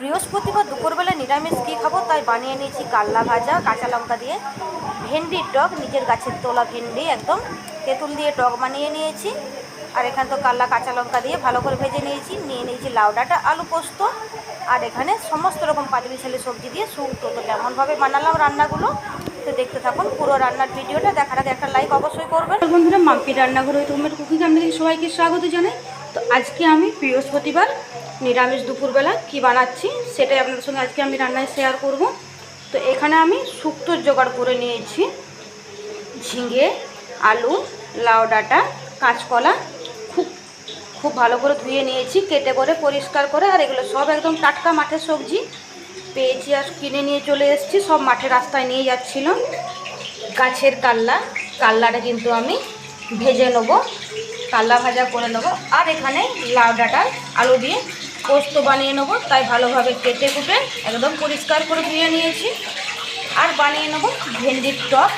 বৃহস্পতিবার দুপুরবেলা নিরামিষ কী খাব তাই বানিয়ে নিয়েছি কাল্লা ভাজা, কাঁচা লঙ্কা দিয়ে। ভেন্ডির টক নিজের গাছের তোলা ভেন্ডি একদম। তেঁতুল দিয়ে টক বানিয়ে নিয়েছি। আর এখানে তো কাল্লা, কাঁচা লঙ্কা দিয়ে ভালো করে ভেজে নিয়েছি। নিয়ে নিয়েছি লাউ ডাঁটা, আলু পোস্ত। আর এখানে সমস্ত রকম পাঁচমিশালি সবজি দিয়ে শুক্তো। তো কেমনভাবে বানালাম রান্নাগুলো, তো দেখতে থাকুন পুরো রান্নার ভিডিওটা। দেখার আগে একটা লাইক অবশ্যই করবেন। বন্ধুরা, মাম্পি রান্নাঘরে তোমার কুকিং আপনাদের সবাইকে স্বাগত জানাই। তো আজকে আমি বৃহস্পতিবার নিরামিষ দুপুরবেলা কি বানাচ্ছি সেটাই আপনাদের সঙ্গে আজকে আমি রান্নায় শেয়ার করব। তো এখানে আমি শুক্তোর জোগাড় করে নিয়েছি। ঝিঙে, আলু, লাউ ডাঁটা, কাঁচকলা, খুব খুব ভালো করে ধুয়ে নিয়েছি, কেটে করে পরিষ্কার করে, আর এগুলো সব একদম টাটকা মাঠের সবজি। পেয়েছি আর কিনে নিয়ে চলে এসেছি, সব মাঠে রাস্তায় নিয়ে যাচ্ছিলাম গাছের কাল্লা, কাল্লাটা কিন্তু আমি ভেজে নেব, কাল্লা ভাজা করে নেব। আর এখানে লাউ ডাঁটা, আলু দিয়ে পোস্ত বানিয়ে নেব, তাই ভালোভাবে কেটে কুটে একদম পরিষ্কার করে ধুয়ে নিয়েছি। আর বানিয়ে নেব ভেন্ডির টক।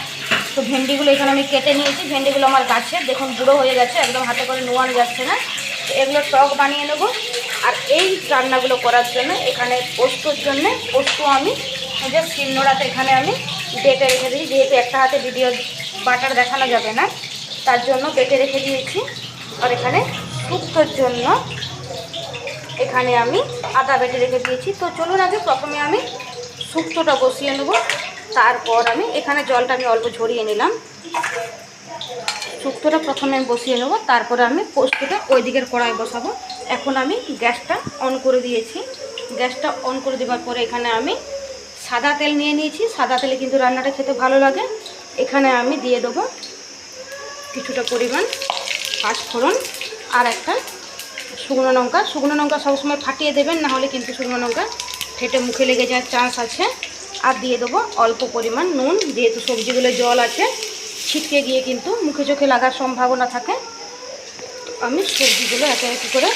তো ভেন্ডিগুলো এখানে আমি কেটে নিয়েছি, ভেন্ডিগুলো আমার গাছে, দেখুন বুড়ো হয়ে গেছে, একদম হাতে করে নোয়ানো যাচ্ছে না। তো এগুলো টক বানিয়ে নেব। আর এই রান্নাগুলো করার জন্য এখানে পোস্তর জন্য পোস্ত আমি যে শিলনোড়াতে এখানে আমি বেটে রেখে দিই যেহেতু একটা হাতে ভিডিও বাটার দেখানো যাবে না, তার জন্য বেটে রেখে দিয়েছি। আর এখানে শুক্তোর জন্য এখানে আমি আদা বেটে রেখে দিয়েছি। তো চলুন আগে প্রথমে আমি শুক্তোটা বসিয়ে নেব। তারপর আমি এখানে জলটা আমি অল্প ঝরিয়ে নিলাম। শুক্তোটা প্রথমে আমি বসিয়ে নেব, তারপরে আমি পোস্তটা ওই দিকের কড়াই বসাবো। এখন আমি গ্যাসটা অন করে দিয়েছি। গ্যাসটা অন করে দেওয়ার পরে এখানে আমি সাদা তেল নিয়ে নিয়েছি। সাদা তেলে কিন্তু রান্নাটা খেতে ভালো লাগে। এখানে আমি দিয়ে দেবো কিছুটা পরিমাণ পাঁচফোড়ন আর একটা শুকনো লঙ্কা। শুকনো লঙ্কা সবসময় ফাটিয়ে দেবেন, না হলে কিন্তু শুকনো লঙ্কা ফেটে মুখে লেগে যাওয়ার চান্স আছে। আর দিয়ে দেবো অল্প পরিমাণ নুন, যেহেতু সবজিগুলো জল আছে, ছিটকে গিয়ে কিন্তু মুখে চোখে লাগার সম্ভাবনা থাকে। আমি সবজিগুলো একে একে করে,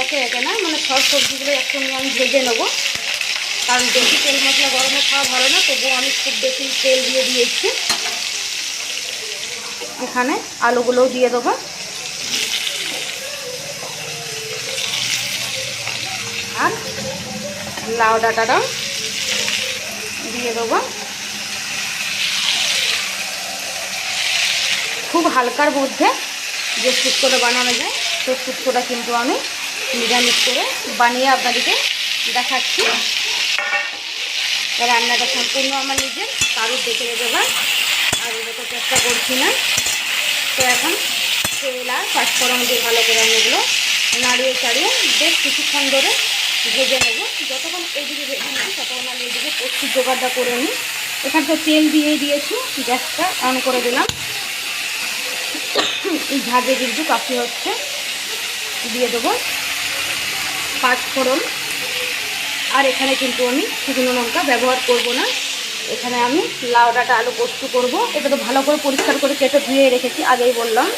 একে একে না মানে সব সবজিগুলো একসঙ্গে আমি ভেজে নেব। কারণ বেশি তেল মশলা গরমে খাওয়া ভালো না, তবুও আমি খুব বেশি তেল দিয়ে দিয়েছি। এখানে আলুগুলোও দিয়ে দেবো আর লাউ ডাঁটাটাও দিয়ে দেবো। খুব হালকার মধ্যে যে শুক্তোটা বানানো যায়, সেই শুক্তোটা কিন্তু আমি নিরামিষ করে বানিয়ে আপনাদেরকে দেখাচ্ছি। রান্নাটা সম্পূর্ণ আমার নিজের, কারোর দেখে দেবে আর এটাকে চেষ্টা করছি না। তো এখন তেল আর পাঁচফোড়ন দিয়ে ভালো করে আমি এগুলো নাড়িয়ে চাড়িয়ে বেশ কিছুক্ষণ ধরে ভেজে নেব। যতক্ষণ এইদিকে ভেজে নিই ততক্ষণ আমি এইদিকে প্রস্তুত জোগাড়টা করে নিই। এখানে তো তেল দিয়ে দিয়েছি, গ্যাসটা অন করে দিলাম। এই কিন্তু কাশি হচ্ছে। দিয়ে দেবো পাঁচফোড়ন আর এখানে কিন্তু আমি শুকনো লঙ্কা ব্যবহার করব না। এখানে আমি লাউ ডাঁটা আলু পোস্ত করব। এটা তো ভালো করে পরিষ্কার করে কেটে ধুয়ে রেখেছি, আগেই বললাম।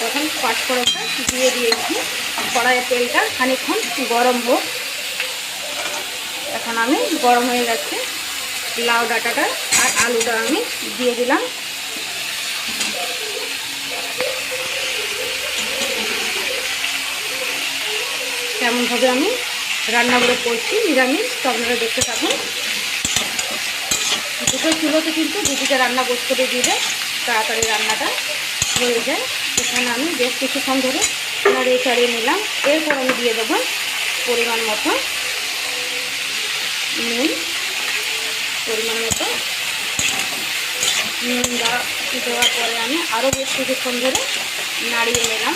তখন পাঁচফোড়নটা দিয়ে দিয়েছি। কড়াইয়ের তেলটা খানিক্ষণ গরম হোক। এখন আমি গরম হয়ে গেছে। লাউ ডাঁটাটা আর আলুটা আমি দিয়ে দিলাম। কেমনভাবে আমি রান্নাগুলো করছি নিরামিষ, তো আপনারা দেখতে থাকুন। দুটো চুলোতে কিন্তু দুদিকে রান্না বস করে দিলে তাড়াতাড়ি রান্নাটা হয়ে যায়। সেখানে আমি বেশ কিছুক্ষণ ধরে নাড়িয়ে চাড়িয়ে নিলাম। এরপর আমি দিয়ে দেবো পরিমাণ মতো নুন। পরিমাণ মতো নুন দেওয়া দেওয়ার পরে আমি আরও বেশ কিছুক্ষণ ধরে নাড়িয়ে নিলাম।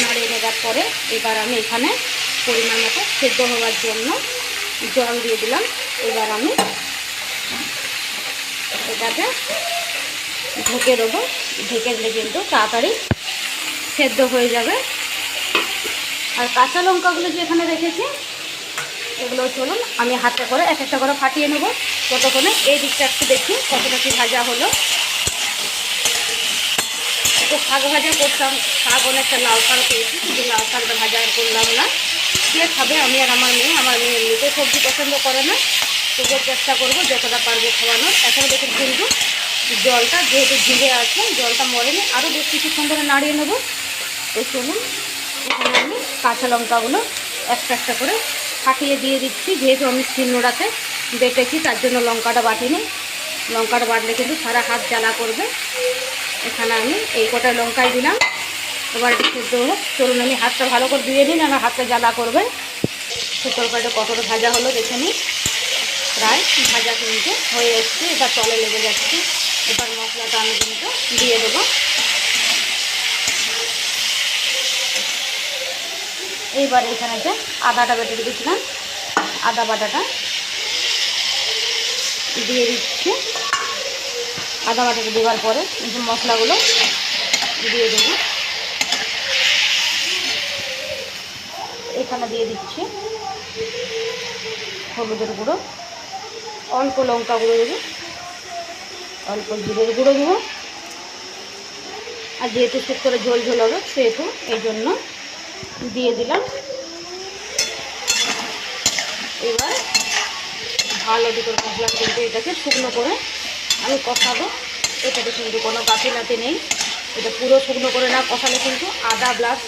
নাড়িয়ে নেওয়ার পরে এবার আমি এখানে পরিমাণ মতো সেদ্ধ হওয়ার জন্য জল দিয়ে দিলাম। এবার আমি এটাকে ঢেকে দেবো। ঢেকে দিলে কিন্তু তাড়াতাড়ি সেদ্ধ হয়ে যাবে। আর কাঁচা লঙ্কাগুলো যে এখানে রেখেছি, এগুলো চলুন, আমি হাতে করে এক একটা করে ফাটিয়ে নেব। ততক্ষণে এই দিকটা একটু দেখি কতটা কি ভাজা হলো। একটু শাক ভাজা করতাম, শাক অনেকটা লাল শাক পেয়েছি, কিন্তু লাল শাকটা ভাজা করলাম না। কে খাবে? আমি আর আমার মেয়ে আমার মেয়ে এমনিতে সবজি পছন্দ করে না। তবুও চেষ্টা করব, যতটা পারব খাওয়ানোর। এখনও দেখুন কিন্তু জলটা যেহেতু ঝিঙে আছে, জলটা মরেনি, আরও বেশ কিছুক্ষণ ধরে নাড়িয়ে নেব। তো চলুন, এখানে আমি কাঁচা লঙ্কাগুলো একটা একটা করে ফাটিয়ে দিয়ে দিচ্ছি। যেহেতু আমি শিলনোড়াতে বেটেছি, তার জন্য লঙ্কাটা বাটিনি। লঙ্কাটা বাটলে কিন্তু সারা হাত জ্বালা করবে। এখানে আমি এই কটা লঙ্কাই দিলাম। এবার সেদ্ধ হোক চলুন, আমি হাতটা ভালো করে ধুয়ে দিন আমার হাতটা জ্বালা করবে। সে তরকারিটা কতটা ভাজা হলো দেখে নিই। প্রায় ভাজা কিন্তু হয়ে এসছে। এবার তলে লেগে যাচ্ছে। এবার মশলাটা আমি কিন্তু দিয়ে দেবো। এইবার এখানে যে আদাটা বেটে রেখেছিলাম। আদা বাটাটা দিয়ে দিচ্ছি। আদা বাটাটা দেওয়ার পরে যে মশলাগুলো দিয়ে দেবো। এখানে দিয়ে দিচ্ছি হলুদের গুঁড়ো। অল্প লঙ্কা গুঁড়ো দেবো। অল্প জিরের গুঁড়ো দেবো। আর যেহেতু করে ঝোল ঝোল হবে, সেহেতু এই জন্য দিয়ে দিলাম। এবার ভালো দুটো মশলা কিন্তু এটাকে শুকনো করে আমি কষাবো। এটাতে কিন্তু কোনো গাফিলাতি নেই। এটা পুরো শুকনো করে না, কষালে কিন্তু আদা প্লাস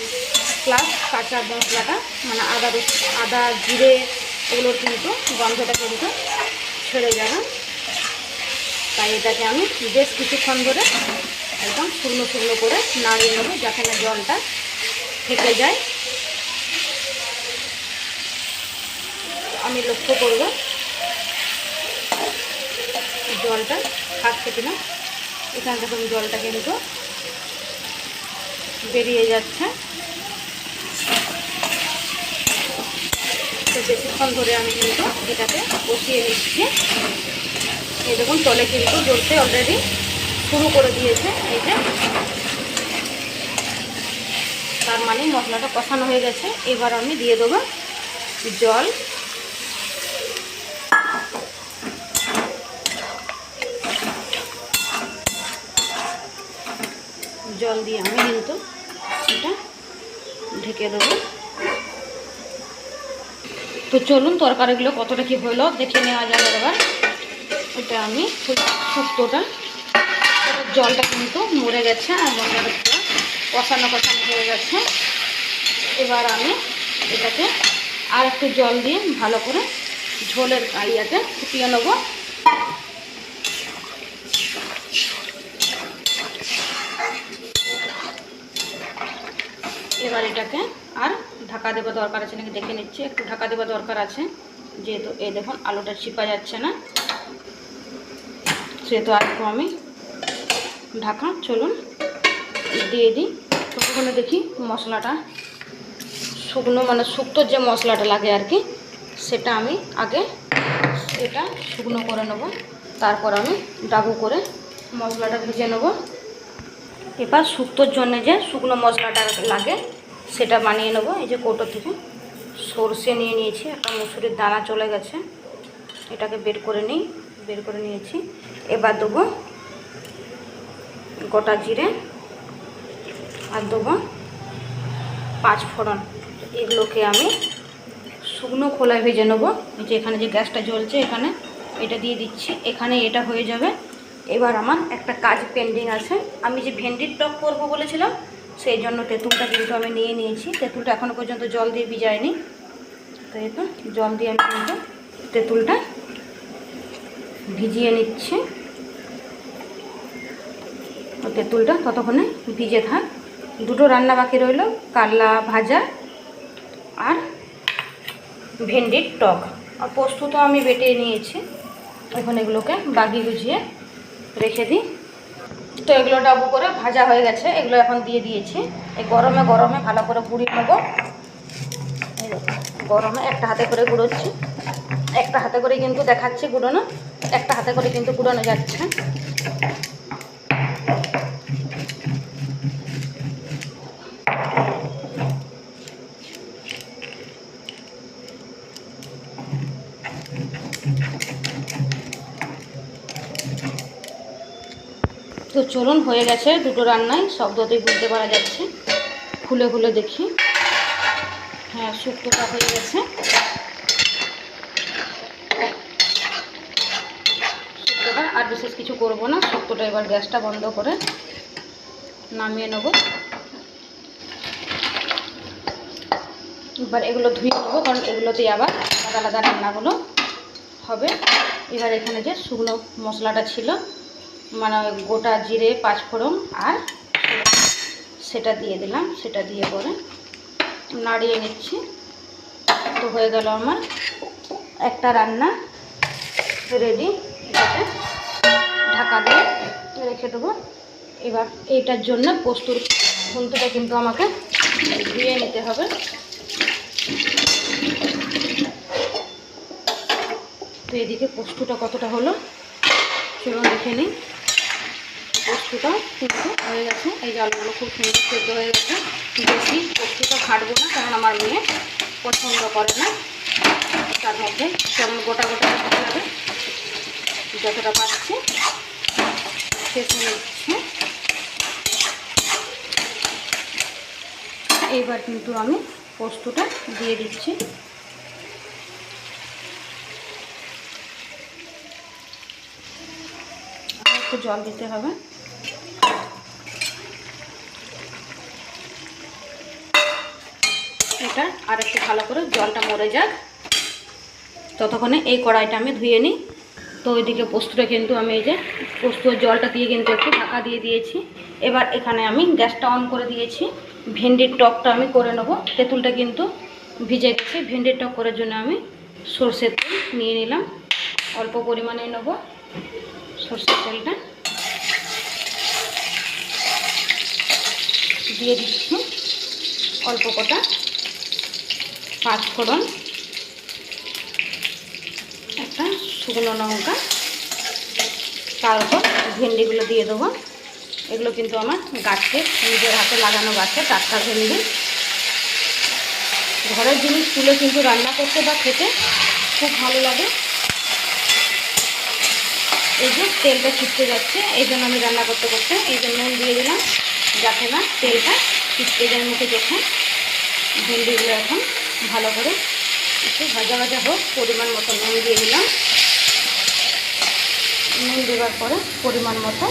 প্লাস কাঁচা মশলাটা মানে আদা আদা, জিরে, এগুলোর কিন্তু গন্ধটা কিন্তু ছেড়ে যাবে তাই এটাকে আমি বেশ কিছুক্ষণ ধরে একদম শুকনো শুকনো করে নাড়িয়ে নেব যাতে না জলটা থেকে যায়। আমি লক্ষ্য করব জলটা থাকছে কিনা। এখান থেকে জলটা কিন্তু বেরিয়ে যাচ্ছে। বেশিক্ষণ ধরে আমি কিন্তু এটাকে কষিয়ে নিচ্ছি। এই দেখুন, তলে কিন্তু জ্বলতে অলরেডি শুরু করে দিয়েছে। এই যে, তার মানে মশলাটা কষানো হয়ে গেছে। এবার আমি দিয়ে দেবো জল। জল দিয়ে আমি কিন্তু এটা ঢেকে দেবো। তো চলুন তরকারিগুলো কতটা কি হলো দেখে নেওয়া যাবে এবার। এটা আমি শুক্তোটা। জলটা কিন্তু মরে গেছে আর মশলাটা কষানো কষানো হয়ে গেছে। এবার আমি এটাকে আর একটু জল দিয়ে ভালো করে ঝোলের কালিয়াতে ফুটিয়ে নেব। এবার এটাকে আর ঢাকা দেওয়া দরকার আছে নাকি দেখে নিচ্ছি, একটু ঢাকা দেওয়া দরকার আছে। যেহেতু এই দেখুন, আলুটা ছিপা যাচ্ছে না। সেহেতু একটু আমি ঢাকা, চলুন, দিয়ে দিই। ততক্ষণে দেখি মশলাটা, শুকনো মানে শুক্তোর যে মশলাটা লাগে আর কি, সেটা আমি আগে সেটা শুকনো করে নেব। তারপর আমি ডাবু করে মশলাটা ভেজে নেব। এবার শুক্তোর জন্য যে শুকনো মশলাটা লাগে সেটা বানিয়ে নেব, এই যে কৌটো থেকে। সর্ষে নিয়ে নিয়েছি, একটা মুসুরির দানা চলে গেছে। এটাকে বের করে নিই, বের করে নিয়েছি। এবার দেবো গোটা জিরে, আর দেবো পাঁচ ফোড়ন। এগুলোকে আমি শুকনো খোলায় ভেজে নেব। যে এখানে যে গ্যাসটা জ্বলছে এখানে, এটা দিয়ে দিচ্ছি। এখানে এটা হয়ে যাবে। এবার আমার একটা কাজ পেন্ডিং আছে। আমি যে ভেন্ডির টক করব বলেছিলাম সেই জন্য তেঁতুলটা কিন্তু আমি নিয়ে নিয়েছি। তেঁতুলটা এখনও পর্যন্ত জল দিয়ে ভিজায়নি। তো এই তো, জল দিয়ে আমি কিন্তু তেঁতুলটা ভিজিয়ে নিচ্ছি। তেঁতুলটা ততক্ষণে ভিজে থাক। দুটো রান্না বাকি রইল কারলা ভাজা আর ভেন্ডির টক। আর পোস্ত তো আমি বেটে নিয়েছি। এখন এগুলোকে বাগি গুজিয়ে রেখে দিই। তো এগুলো ডাবু করে ভাজা হয়ে গেছে। এগুলো এখন দিয়ে দিয়েছি। এই গরমে গরমে ভালো করে গুঁড়িয়ে নেব। গরমে একটা হাতে করে গুঁড়োচ্ছি। একটা হাতে করে কিন্তু দেখাচ্ছি গুঁড়োনো, একটা হাতে করে কিন্তু গুঁড়োনো যাচ্ছে। তো চলুন, হয়ে গেছে দুটো রান্নায় শব্দতেই বুঝতে পারা যাচ্ছে। খুলে খুলে দেখি। হ্যাঁ শুক্তোটা হয়ে গেছে। শুক্তোটা, আর বিশেষ কিছু করব না। শুক্তোটা এবার গ্যাসটা বন্ধ করে নামিয়ে নেব। এবার এগুলো ধুয়ে নেব, কারণ এগুলোতেই আবার আলাদা আলাদা রান্নাগুলো হবে। এবার এখানে যে শুকনো মশলাটা ছিল মানে গোটা জিরে, পাঁচফোড়ন আর সেটা দিয়ে দিলাম, সেটা দিয়ে পরে নাড়িয়ে নিচ্ছি। তো হয়ে গেল আমার একটা রান্না রেডি এটাকে ঢাকা দিয়ে রেখে দেবো। এবার এইটার জন্য পোস্তুর খুন্তটা কিন্তু আমাকে ধুয়ে নিতে হবে। তো এদিকে পোস্তুটা কতটা হলো, চলুন দেখে নিই। পোস্তুটা কিন্তু হয়ে গেছে। এই জলগুলো খুব সুন্দর সেদ্ধ হয়ে গেছে। বেশি পোস্তটা খাটবো না, কারণ আমার মেয়ে পছন্দ করে না। তার মধ্যে কেমন গোটা গোটা লাগে যতটা পাচ্ছি শেষে নিচ্ছে। এইবার কিন্তু আমি পোস্তটা দিয়ে দিচ্ছি। একটু জল দিতে হবে। এটা আর একটু ভালো করে জলটা মরে যাক। ততক্ষণে এই কড়াইটা আমি ধুয়ে নিই। তো ওইদিকে পোস্তটা কিন্তু আমি এই যে পোস্তর জলটা দিয়ে কিন্তু একটু ঢাকা দিয়ে দিয়েছি। এবার এখানে আমি গ্যাসটা অন করে দিয়েছি। ভেন্ডির টকটা আমি করে নেব। তেঁতুলটা কিন্তু ভিজে গেছে। ভেন্ডির টক করার জন্য আমি সর্ষের তেল নিয়ে নিলাম। অল্প পরিমাণে নেব সর্ষের তেলটা। দিয়ে দিচ্ছি। অল্প কটা পাঁচ ফোড়ন, একটা শুকনো লঙ্কা, তার উপর ভেন্ডিগুলো দিয়ে দেবো। এগুলো কিন্তু আমার গাছে, নিজের হাতে লাগানো গাছে, টাটকা ভেন্ডি। ঘরের জিনিস তুলে কিন্তু রান্না করতে বা খেতে খুব ভালো লাগে। এই যে তেলটা ছিটতে যাচ্ছে, এই জন্য আমি রান্না করতে করতে এই জন্য নুন দিয়ে দিলাম। যাতে না তেলটা। যায় মুখে চোখে ভেন্ডিগুলো এখন ভালো করে একটু ভাজা ভাজা হোক, পরিমাণ মতো নুন দিয়ে দিলাম। নুন দেওয়ার পরে পরিমাণ মতো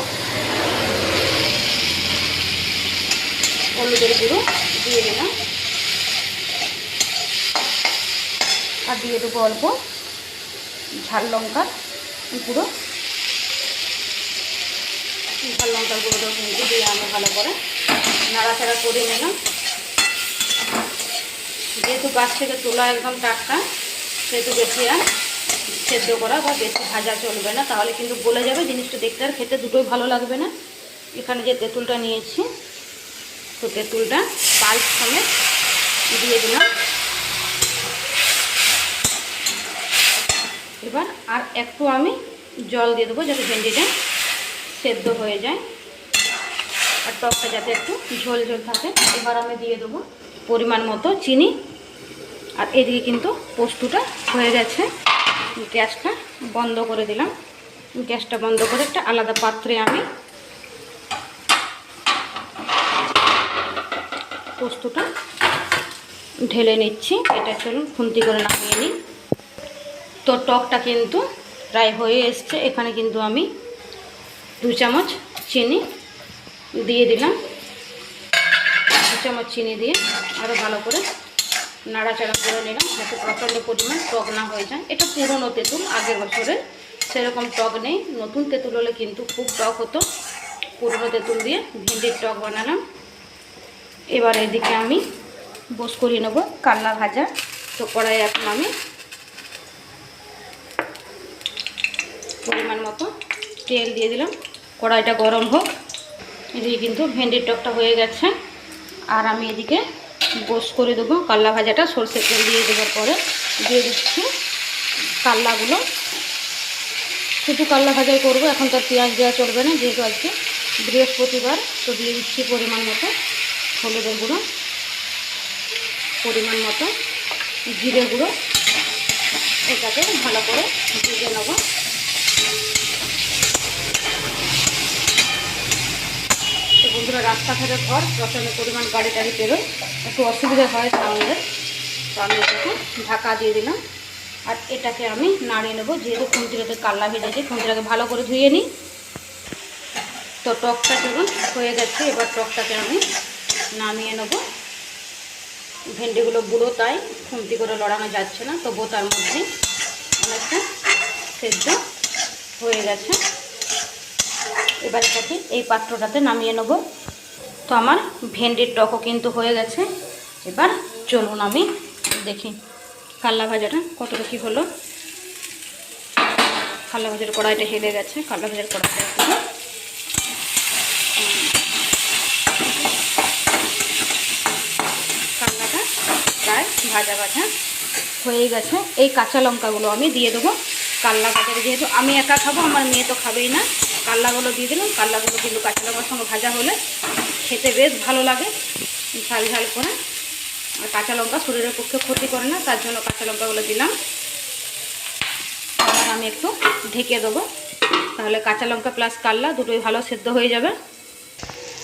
হলুদের গুঁড়ো দিয়ে দিলাম। আর দিয়ে দেবো অল্প ঝাল লঙ্কার গুঁড়ো ঝাল লঙ্কার কিন্তু দিয়ে আমি ভালো করে নাড়াচাড়া করে নিলাম। যেহেতু গাছ থেকে তোলা একদম টাটকা, সেহেতু বেশি আর সেদ্ধ করা বা বেশি ভাজা চলবে না। তাহলে কিন্তু গলে যাবে, জিনিসটা দেখতে আর খেতে দুটোই ভালো লাগবে না। এখানে যে তেঁতুলটা নিয়েছি, তো তেঁতুলটা পাল্প সমেত দিয়ে দিলাম। এবার আর একটু আমি জল দিয়ে দেবো যাতে ভেন্ডিটা সেদ্ধ হয়ে যায়। আর টকটা যাতে একটু ঝোল ঝোল থাকে, এবার আমি দিয়ে দেবো পরিমাণ মতো চিনি। আর এদিকে কিন্তু পোস্তুটা হয়ে গেছে। গ্যাসটা বন্ধ করে দিলাম। গ্যাসটা বন্ধ করে একটা আলাদা পাত্রে আমি পোস্তটা ঢেলে নিচ্ছি। এটা চলুন খুন্তি করে নামিয়ে নিই। তো টকটা কিন্তু প্রায় হয়ে এসছে। এখানে কিন্তু আমি দু চামচ চিনি দিয়ে দিলাম। দু চামচ চিনি দিয়ে আরও ভালো করে নাড়াচাড়া করে নিলাম যাতে প্রচণ্ড পরিমাণ টক না হয়ে যায়। এটা পুরনো তেঁতুল, আগের বছরে সেরকম টক নেই। নতুন তেঁতুল হলে কিন্তু খুব টক হতো। পুরনো তেঁতুল দিয়ে ভেন্ডির টক বানালাম। এবার এদিকে আমি বস করিয়ে নেব কাল্লা ভাজা। তো কড়াই এখন আমি পরিমাণ মতো তেল দিয়ে দিলাম। কড়াইটা গরম হোক। এদিকে কিন্তু ভেন্ডির টকটা হয়ে গেছে। আর আমি এদিকে গোস করে দেবো। কাল্লা ভাজাটা সর্ষের তেল দিয়ে দেওয়ার পরে দিয়ে দিচ্ছি কাল্লাগুলো। শুধু কাল্লা ভাজাই করব, এখন তার পেঁয়াজ দেওয়া চলবে না, যেহেতু আজকে বৃহস্পতিবার, তো দিয়ে দিচ্ছি পরিমাণ মতো হলুদের গুঁড়ো, পরিমাণ মতো জিরে গুঁড়ো। এটাকে ভালো করে ভেজে নেব তো বন্ধুরা রাস্তা থেকে ঘর, প্রচণ্ড পরিমাণ গাড়ি টাড়ি বেরোয় একটু অসুবিধা হয় সাউন্ডের তো আমি এটাকে ঢাকা দিয়ে দিলাম। আর এটাকে আমি নাড়িয়ে নেব। যেহেতু খুন্তিটাতে কাল্লা ভেজেছি, খুন্তিটাকে ভালো করে ধুয়ে নিই। তো টকটা দেখুন হয়ে গেছে। এবার টকটাকে আমি নামিয়ে নেব। ভেন্ডিগুলো বুড়ো তাই, খুন্তি করে লড়ানো যাচ্ছে না। তবুও তার মধ্যে অনেকটা সেদ্ধ হয়ে গেছে। এবার এটাকে এই পাত্রটাতে নামিয়ে নেব। তো আমার ভেন্ডির টকও কিন্তু হয়ে গেছে। এবার চলুন আমি দেখি কাল্লা ভাজাটা কতটা কী হলো। কাল্লা ভাজার কড়াইটা হেলে গেছে, কাল্লা ভাজার কড়াইটা কাল্লাটা প্রায় ভাজা ভাজা হয়ে গেছে। এই কাঁচা লঙ্কাগুলো আমি দিয়ে দেবো। কাল্লা ভাজারে যেহেতু আমি একা খাব, আমার মেয়ে তো খাবেই না। কাল্লাগুলো দিয়ে দিলাম। কাল্লাগুলো কিন্তু কাঁচা লঙ্কার সঙ্গে ভাজা হলে খেতে বেশ ভালো লাগে। ঝাল ঝাল করে। আর কাঁচা লঙ্কা শরীরের পক্ষে ক্ষতি করে না, তার জন্য কাঁচা লঙ্কাগুলো দিলাম। আমি একটু ঢেকে দেবো। তাহলে কাঁচা লঙ্কা প্লাস কাল্লা দুটোই ভালো সেদ্ধ হয়ে যাবে।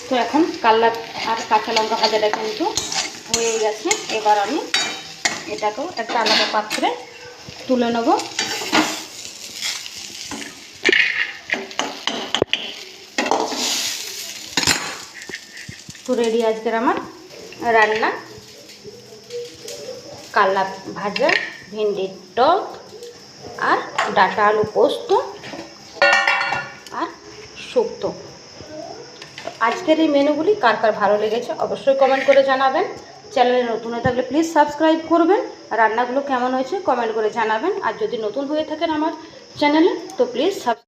তো এখন কাল্লা আর কাঁচা লঙ্কা ভাজাটা কিন্তু হয়ে গেছে। এবার আমি এটাকেও একটা আলাদা পাত্রে তুলে নেব। তো রেডি আজকের আমার রান্না। কাল্লা ভাজা, ভেন্ডির টক আর ডাটা আলু পোস্ত আর শুক্তো। আজকের এই মেনুগুলি কার কার ভালো লেগেছে অবশ্যই কমেন্ট করে জানাবেন। চ্যানেলে নতুন হয়ে থাকলে প্লিজ সাবস্ক্রাইব করবেন। রান্নাগুলো কেমন হয়েছে কমেন্ট করে জানাবেন। আর যদি নতুন হয়ে থাকেন আমার চ্যানেলে, তো প্লিজ সাবস্ক্রাইব